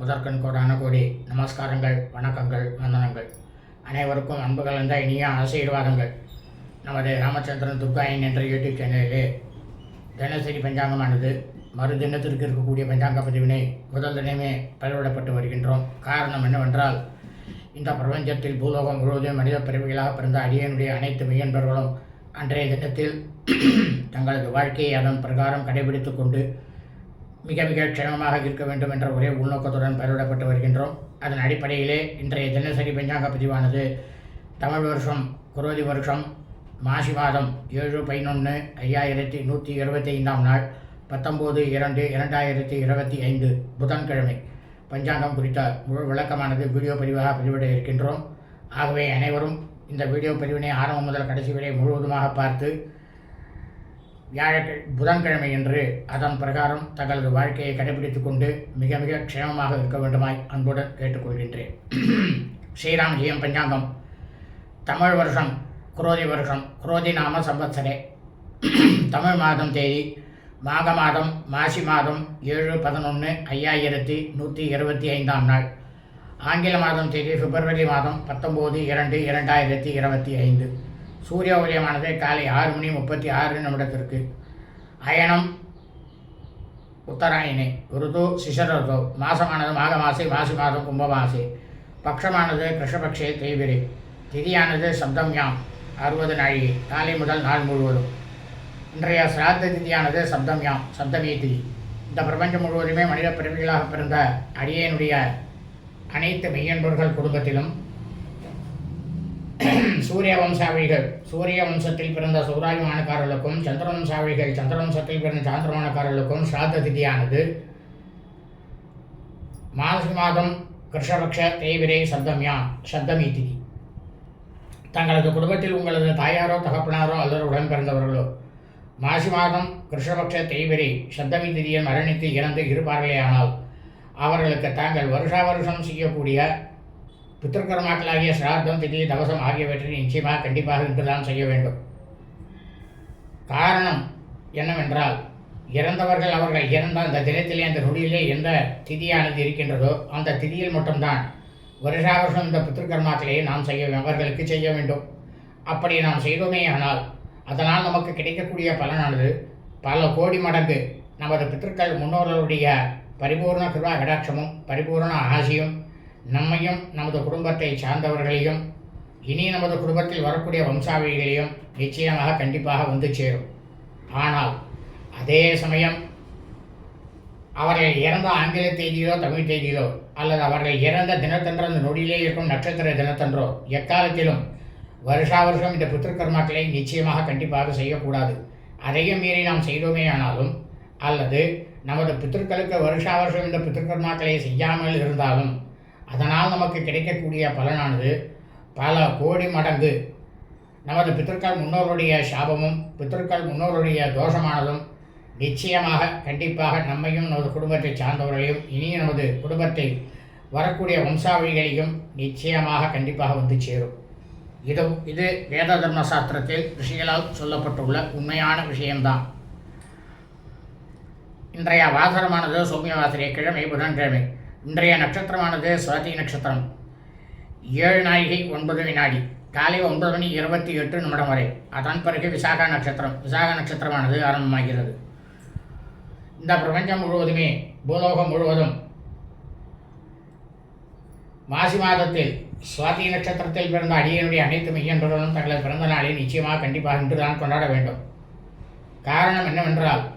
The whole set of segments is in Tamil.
முதற்கண் கோடான கோடி நமஸ்காரங்கள் வணக்கங்கள் வந்தனங்கள். அனைவருக்கும் அன்பு கலந்த இனிய ஆசீர்வாதங்கள். நமது ராமச்சந்திரன் துர்காயன் என்ற யூடியூப் சேனலிலே தினசரி பஞ்சாங்கமானது மறு தினத்திற்கு இருக்கக்கூடிய பஞ்சாங்க பதிவினை முதல் தினமே பதிவிடப்பட்டு வருகின்றோம். காரணம் என்னவென்றால் இந்த பிரபஞ்சத்தில் பூலோகம் முழுவதும் மனித பிறவிகளாக பிறந்த அடியனுடைய அனைத்து மெய்யன்பர்களும் அன்றைய தினத்தில் தங்களது வாழ்க்கையை அதன் பிரகாரம் கடைபிடித்து கொண்டு மிக மிக க்ஷேமமாக இருக்க வேண்டும் என்ற ஒரே உள்நோக்கத்துடன் பயிரிடப்பட்டு வருகின்றோம். அதன் அடிப்படையிலே இன்றைய தினசரி பஞ்சாங்க பதிவானது. தமிழ் வருஷம் குரோதி வருஷம் மாசி மாதம் ஏழு பதினொன்று ஐயாயிரத்தி நூற்றி இருபத்தி ஐந்தாம் நாள் பத்தொம்போது இரண்டு இரண்டாயிரத்தி இருபத்தி ஐந்து புதன்கிழமை. பஞ்சாங்கம் குறித்த முழு விளக்கமானது வீடியோ பதிவாக பதிவிட இருக்கின்றோம். ஆகவே அனைவரும் இந்த வீடியோ பதிவினை ஆரம்பம் முதல் கடைசி வரை முழுவதுமாக பார்த்து வியாழக்கிழ புதன்கிழமை என்று அதன் பிரகாரம் தங்களது வாழ்க்கையை கடைபிடித்துக் கொண்டு மிக மிக க்ஷேமமாக இருக்க வேண்டுமாய் அன்புடன் கேட்டுக்கொள்கின்றேன். ஸ்ரீராம் ஜெயம் பஞ்சாங்கம் தமிழ் வருஷம் குரோதி வருஷம் குரோதி நாம சம்பத்சரே தமிழ் மாதம் தேதி மாக மாதம் மாசி மாதம் ஏழு பதினொன்று ஐயாயிரத்தி நூற்றி இருபத்தி ஐந்தாம் நாள். ஆங்கில மாதம் தேதி பிப்ரவரி மாதம் பத்தொம்போது இரண்டு இரண்டாயிரத்தி இருபத்தி ஐந்து. சூரிய உதயமானது காலை ஆறு மணி முப்பத்தி ஆறு நிமிடத்திற்கு. அயனம் உத்தராயணே ருது சிசரது மாசமானது மாக மாசி மாசி மாதம் கும்பமாசி. பக்ஷமானது கிருஷ்ணபக்ஷே தேய்பிரை திதியானது சப்தம்யாம் அறுபது நாழிகை காலை முதல் நாள் முழுவதும். இன்றைய சிராத்த திதியானது சப்தம்யாம் சப்தமி திதி. இந்த பிரபஞ்சம் முழுவதுமே மனித பிறவிகளாக பிறந்த அடியனுடைய அனைத்து மெய்யன்பர்கள் குடும்பத்திலும் சூரிய வம்சாவளிகள் சூரிய வம்சத்தில் பிறந்த சௌராயமானக்காரர்களுக்கும் சந்திர வம்சாவளிகள் சந்திர வம்சத்தில் பிறந்த சாந்திரமானக்காரர்களுக்கும் ஸ்ராத்த திதியானது மாசி மாதம் கிருஷ்ணபக்ஷ தேய்விரை சப்தம்யா சப்தமி திதி தங்களது குடும்பத்தில் உங்களது தாயாரோ தகப்பனாரோ அல்லது உடன் பிறந்தவர்களோ மாசி மாதம் கிருஷ்ணபக்ஷ தேய்விரை சப்தமி திதியை மரணித்து இறந்து இருப்பார்களேயானால் அவர்களுக்கு தாங்கள் வருஷா வருஷம் செய்யக்கூடிய பித்திருக்கர்மாக்களாகிய சிராத்தம் திதி தவசம் ஆகியவற்றை நிச்சயமாக கண்டிப்பாக இன்றுதான் செய்ய வேண்டும். காரணம் என்னவென்றால் இறந்தவர்கள் அவர்கள் இறந்த அந்த தினத்திலே அந்த நொடியிலே எந்த திதியானது இருக்கின்றதோ அந்த திதியில் மட்டும்தான் வருஷா வருஷம் இந்த பித்திருக்கர்மாக்களையே நாம் செய்ய அவர்களுக்கு செய்ய வேண்டும். அப்படி நாம் செய்தோமே ஆனால் அதனால் நமக்கு கிடைக்கக்கூடிய பலனானது பல கோடி மடங்கு. நமது பித்திருக்கள் முன்னோர்களுடைய பரிபூர்ண கிருபா கடாட்சமும் பரிபூர்ண ஆசியும் நம்மையும் நமது குடும்பத்தை சார்ந்தவர்களையும் இனி நமது குடும்பத்தில் வரக்கூடிய வம்சாவளிகளையும் நிச்சயமாக கண்டிப்பாக வந்து சேரும். ஆனால் அதே சமயம் அவர்கள் இறந்த ஆங்கில தேதியிலோ தமிழ் தேதியிலோ அல்லது அவர்கள் இறந்த தினத்தன்றோ அந்த நொடியிலே இருக்கும் நட்சத்திர தினத்தன்றோ எக்காலத்திலும் வருஷா வருஷம் இந்த புத்திருக்கர்மாக்களை நிச்சயமாக கண்டிப்பாக செய்யக்கூடாது. அதையும் மீறி நாம் செய்தோமே ஆனாலும் அல்லது நமது பித்திருக்களுக்கு வருஷா வருஷம் இந்த பித்திருக்கர்மாக்களை செய்யாமல் இருந்தாலும் அதனால் நமக்கு கிடைக்கக்கூடிய பலனானது பல கோடி மடங்கு. நமது பித்திருக்கள் முன்னோருடைய சாபமும் பித்திருக்கள் முன்னோருடைய தோஷமானதும் நிச்சயமாக கண்டிப்பாக நம்மையும் நமது குடும்பத்தை சார்ந்தவர்களையும் இனி நமது குடும்பத்தை வரக்கூடிய வம்சாவளிகளையும் நிச்சயமாக கண்டிப்பாக வந்து சேரும். இது இது வேத தர்ம சாஸ்திரத்தில் ரிஷிகளால் சொல்லப்பட்டுள்ள உண்மையான விஷயம்தான். இன்றைய வாசனமானது சௌமியவாசிரிய கிழமை புதன்கிழமை. இன்றைய நட்சத்திரமானது சுவாதி நட்சத்திரம். ஏழு நாழிகை ஒன்பது வினாடி. காலை ஒன்பது மணி இருபத்தி எட்டு நிமிடம் வரை. அதன் பிறகு விசாகா நட்சத்திரம். விசாக நட்சத்திரமானது ஆரம்பமாகிறது. இந்த பிரபஞ்சம் முழுவதுமே பூலோகம் முழுவதும் மாசி மாதத்தில் சுவாதி நட்சத்திரத்தில் பிறந்த அடியனுடைய அனைத்து மெய்யன்பர்களும் தங்களது பிறந்த நாளை நிச்சயமாக கண்டிப்பாக இன்றுதான் கொண்டாட வேண்டும். காரணம் என்னவென்றால்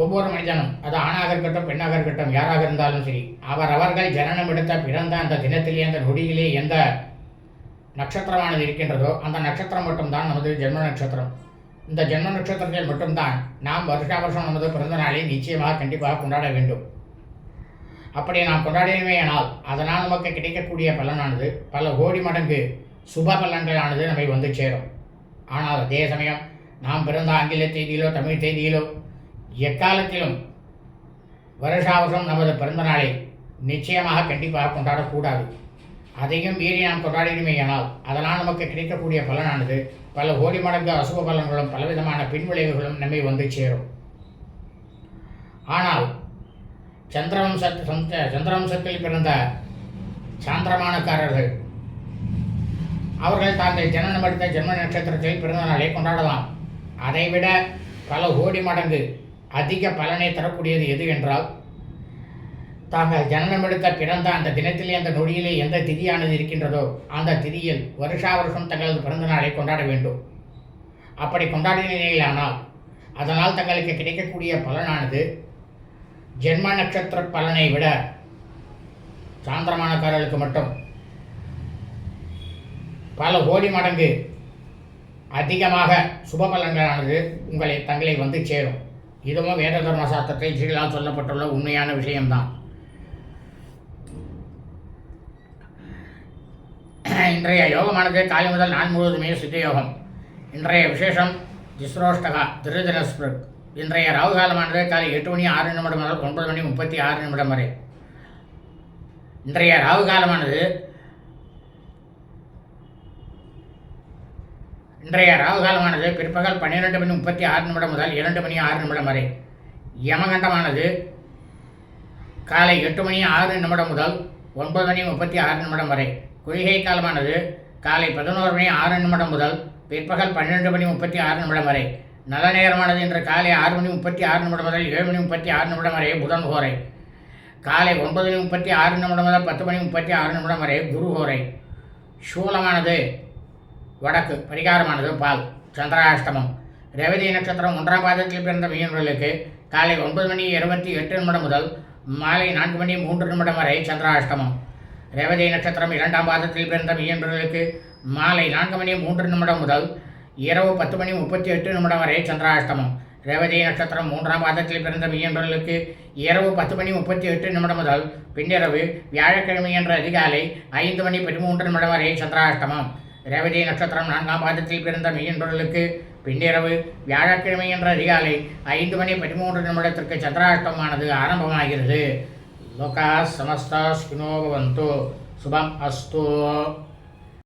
ஒவ்வொரு மனிதனும் அது ஆணாக இருக்கட்டும் பெண்ணாக இருக்கட்டும் யாராக இருந்தாலும் சரி அவர் அவர்கள் ஜனனம் எடுத்த பிறந்த அந்த தினத்திலே அந்த நொடியிலே எந்த நட்சத்திரமானது இருக்கின்றதோ அந்த நட்சத்திரம் மட்டும்தான் நமது ஜென்ம நட்சத்திரம். இந்த ஜென்ம நட்சத்திரத்தில் மட்டும்தான் நாம் வருஷா வருஷம் நமது பிறந்த நாளை நிச்சயமாக கண்டிப்பாக கொண்டாட வேண்டும். அப்படி நாம் கொண்டாடினமே ஆனால் அதனால் நமக்கு கிடைக்கக்கூடிய பலனானது பல கோடி மடங்கு சுப பலன்களானது நம்மை வந்து சேரும். ஆனால் அதே சமயம் நாம் பிறந்த ஆங்கில தேதியிலோ தமிழ் தேதியிலோ எக்காலத்திலும் வருஷாவசம் நமது பிறந்த நாளை நிச்சயமாக கண்டிப்பாக கொண்டாடக்கூடாது. அதையும் மீறி நாம் கொண்டாடினமேயானால் அதனால் நமக்கு கிடைக்கக்கூடிய பலனானது பல கோடி மடங்கு அசுப பலன்களும் பலவிதமான பின்விளைவுகளும் நம்மை வந்து சேரும். ஆனால் சந்திரவம்ச சந்திரவம்சத்தில் பிறந்த சாந்திரமானக்காரர்கள் அவர்கள் தாங்கள் ஜனனம் எடுத்த ஜென்ம நட்சத்திரத்தில் பிறந்த நாளை கொண்டாடலாம். அதைவிட பல கோடி மடங்கு அதிக பலனை தரக்கூடியது எது என்றால் தாங்கள் ஜனனம் பிறந்த அந்த தினத்திலே அந்த நொடியிலே எந்த திதியானது இருக்கின்றதோ அந்த திதியில் வருஷா வருஷம் தங்களது பிறந்த நாளை கொண்டாட வேண்டும். அப்படி கொண்டாடினீர்களானால் அதனால் தங்களுக்கு கிடைக்கக்கூடிய பலனானது ஜென்ம நட்சத்திர பலனை விட சாந்திரமானக்காரர்களுக்கு மட்டும். பல கோடி மடங்கு அதிகமாக சுப பலன்களானது உங்களை தங்களை வந்து சேரும். இதுவும் வேத தர்ம சாஸ்திரத்தில் ஸ்ரீலால் சொல்லப்பட்டுள்ள உண்மையான விஷயம்தான். இன்றைய யோகமானது காலை முதல் நாள் முழுவதுமே சித்த யோகம் இன்றைய விசேஷம் திஸ்ரோஷ்டகா திருதிரஸ்பிருக் இன்றைய ராகு காலமானது காலை எட்டு மணி ஆறு நிமிடம் முதல் ஒன்பது மணி முப்பத்தி ஆறு நிமிடம் வரை. இன்றைய ராகு காலமானது இன்றைய ராகுகாலமானது பிற்பகல் பன்னிரெண்டு மணி முப்பத்தி ஆறு நிமிடம் முதல் இரண்டு மணி ஆறு நிமிடம் வரை யமகண்டமானது காலை எட்டு மணி ஆறு நிமிடம் முதல் ஒன்பது மணி முப்பத்தி ஆறு நிமிடம் வரை குளிகை காலமானது காலை பதினோரு மணி ஆறு நிமிடம் முதல் பிற்பகல் பன்னிரெண்டு மணி முப்பத்தி ஆறு நிமிடம் வரை நல்ல நேரமானது இன்று காலை ஆறு மணி முப்பத்தி ஆறு நிமிடம் முதல் ஏழு மணி முப்பத்தி ஆறு நிமிடம் வரை புதன் ஹோரை காலை ஒன்பது மணி முப்பத்தி ஆறு நிமிடம் முதல் பத்து மணி முப்பத்தி ஆறு நிமிடம் வரை குரு ஹோரை சூலமானது வடக்கு பரிகாரமானது பால் சந்திராஷ்டமம். ரேவதி நட்சத்திரம் ஒன்றாம் பாதத்தில் பிறந்த மீனவர்களுக்கு காலை ஒன்பது மணி இருபத்தி எட்டு நிமிடம் முதல் மாலை நான்கு மணி மூன்று நிமிடம் வரை சந்திராஷ்டமம். ரேவதி நட்சத்திரம் இரண்டாம் பாதத்தில் பிறந்த மீனவர்களுக்கு மாலை நான்கு மணி மூன்று நிமிடம் முதல் இரவு பத்து மணி முப்பத்தி எட்டு நிமிடம் வரை சந்திராஷ்டமம். ரேவதி நட்சத்திரம் மூன்றாம் பாதத்தில் பிறந்த மீனவர்களுக்கு இரவு பத்து மணி முப்பத்தி எட்டு நிமிடம் முதல் பின்னிரவு வியாழக்கிழமை என்ற அதிகாலை ஐந்து மணி பதிமூன்று நிமிடம் வரை சந்திராஷ்டமம். ரேவதி நட்சத்திரம் நான்காம் பாதத்தில் பிறந்த மீன்பொருளுக்கு பின்னிரவு வியாழக்கிழமை என்ற அதிகாலை ஐந்து மணி பதிமூன்று நிமிடத்திற்கு சந்திராஷ்டமானது ஆரம்பமாகிறது. லோகா சமஸ்தா ஸ்கினோபவந்து சுபம் அஸ்தோ.